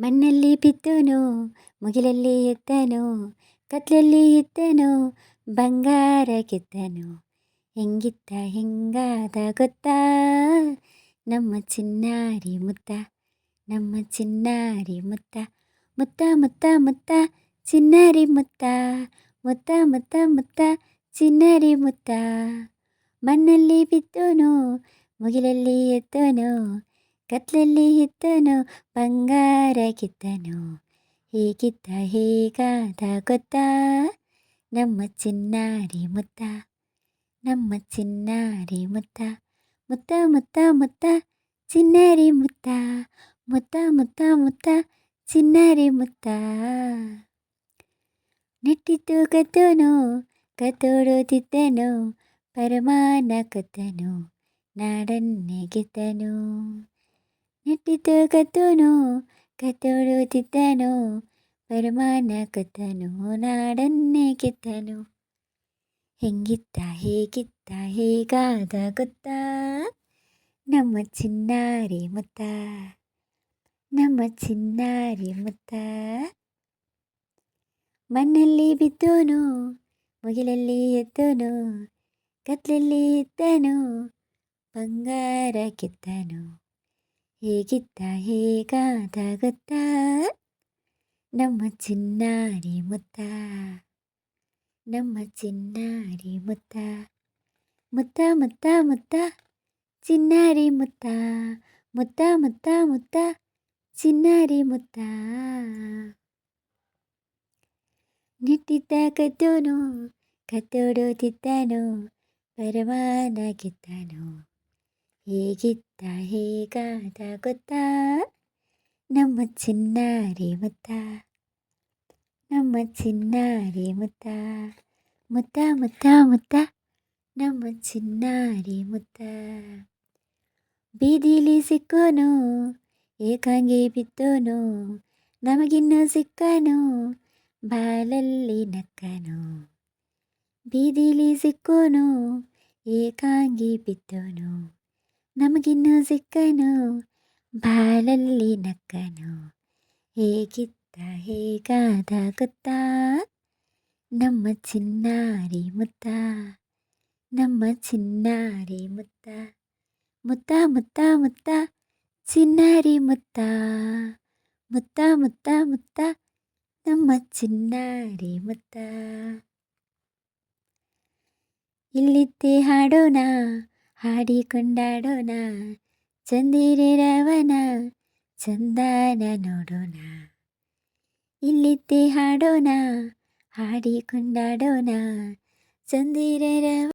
ಮಣ್ಣಲ್ಲಿ ಬಿದ್ದನು, ಮುಗಿಲಲ್ಲಿ ಎದ್ದನು, ಕತ್ಲಲ್ಲಿ ಇದ್ದನು ಬಂಗಾರ ಗೆದ್ದನು, ಹೆಂಗಿತ್ತ ಹೆಂಗಾದ ಗೊತ್ತಾ? ನಮ್ಮ ಚಿನ್ನಾರಿ ಮುತ್ತ, ನಮ್ಮ ಚಿನ್ನಾರಿ ಮುತ್ತ ಮುತ್ತ ಮುತ್ತ ಮುತ್ತ, ಚಿನ್ನಾರಿ ಮುತ್ತ ಮುತ್ತ ಮುತ್ತ ಮುತ್ತ, ಚಿನ್ನಾರಿ ಮುತ್ತ. ಮಣ್ಣಲ್ಲಿ ಬಿದ್ದನು, ಮುಗಿಲಲ್ಲಿ ಎದ್ದನು ಕತ್ಲಲ್ಲಿ ಇದ್ದನು ಬಂಗಾರ ಗೆದ್ದನು ಹೇಗಿದ್ದ ಹೇಗಾದ ಗೊತ್ತಾ ನಮ್ಮ ಚಿನ್ನಾರಿ ಮುತ್ತ ನಮ್ಮ ಚಿನ್ನಾರಿ ಮುತ್ತ ಮುತ್ತ ಮುತ್ತ ಮುತ್ತ ಚಿನ್ನಾರಿ ಮುತ್ತ ಮುತ್ತ ಮುತ್ತ ಮುತ್ತ ಚಿನ್ನಾರಿ ಮುತ್ತ ನೆಟ್ಟಿದ್ದು ಗದ್ದನು ಕತ್ತೋಡುತ್ತಿದ್ದನು ಪರಮಾನ ಕದ್ದನು ನಾಡನ್ನೇ ಗೆದ್ದನು ನೆಟ್ಟಿದ್ದು ಗದ್ದನು ಕತ್ತೋಡುತ್ತಿದ್ದನು ಪರಮಾನ ಕತ್ತನು ನಾಡನ್ನೇ ಗೆದ್ದನು ಹೆಂಗಿತ್ತ, ಹೇಗಿತ್ತ, ಹೇಗಾದ ಗೊತ್ತಾ? ನಮ್ಮ ಚಿನ್ನಾರಿ ಮುತ್ತ, ನಮ್ಮ ಚಿನ್ನಾರಿ ಮುತ್ತ. ಮಣ್ಣಲ್ಲಿ ಬಿದ್ದೋನು, ಮುಗಿಲಲ್ಲಿ ಎದ್ದೋನು, ಕತ್ಲಲ್ಲಿ ಇದ್ದನು ಬಂಗಾರ 해기다 해가다 그다 넘어진 날이 못다. 넘어진 날이 못다. 못다 못다 못다. 진 날이 못다. 못다 못다 못다. 진 날이 못다. நிட்டித்தா கத்தோனோ கத்தோடோ தித்தானோ பரமானா கித்தானோ ಪರಮಾನ ಗೆದ್ದನು ಹೇಗಿದ್ದ ಹೇಗಾದ ಗೊತ್ತಾ ನಮ್ಮ ಚಿನ್ನಾರಿ ಮುತ್ತ ನಮ್ಮ ಚಿನ್ನಾರಿ ಮುತ್ತ ಮುತ್ತ ಮುತ್ತ ಮುತ್ತ ನಮ್ಮ ಚಿನ್ನಾರಿ ಮುತ್ತ ಬೀದಿಲಿ ಸಿಕ್ಕೋನು ಏಕಾಂಗಿ ಬಿದ್ದೋನು ನಮಗಿನ್ನೂ ಸಿಕ್ಕನು ಬಾಲಲ್ಲಿ ನಕ್ಕನು ಬೀದಿಲಿ ಸಿಕ್ಕೋನು ಏಕಾಂಗಿ ಬಿದ್ದೋನು ನಮಗಿನ್ನೂ ಸಿಕ್ಕನು ಬಾಳಲ್ಲಿ ನಕ್ಕನು. ಹೇಗಿದ್ದ ಹೇಗಾದ ಗೊತ್ತಾ? ನಮ್ಮ ಚಿನ್ನಾರಿ ಮುತ್ತ, ನಮ್ಮ ಚಿನ್ನಾರಿ ಮುತ್ತ ಮುತ್ತ ಮುತ್ತ ಮುತ್ತ, ಚಿನ್ನಾರಿ ಮುತ್ತ ಮುತ್ತ ಮುತ್ತ ಮುತ್ತ, ನಮ್ಮ ಚಿನ್ನಾರಿ ಮುತ್ತ. ಇಲ್ಲಿದ್ದೆ ಹಾಡೋಣ. ಹಾಡಿಕೊಂಡಾಡೋಣ ಚಂದಿರವನ ಚಂದನ ನೋಡೋಣ. ಇಲ್ಲಿದ್ದೆ ಹಾಡೋಣ ಹಾಡಿಕೊಂಡಾಡೋಣ ಚಂದಿರವ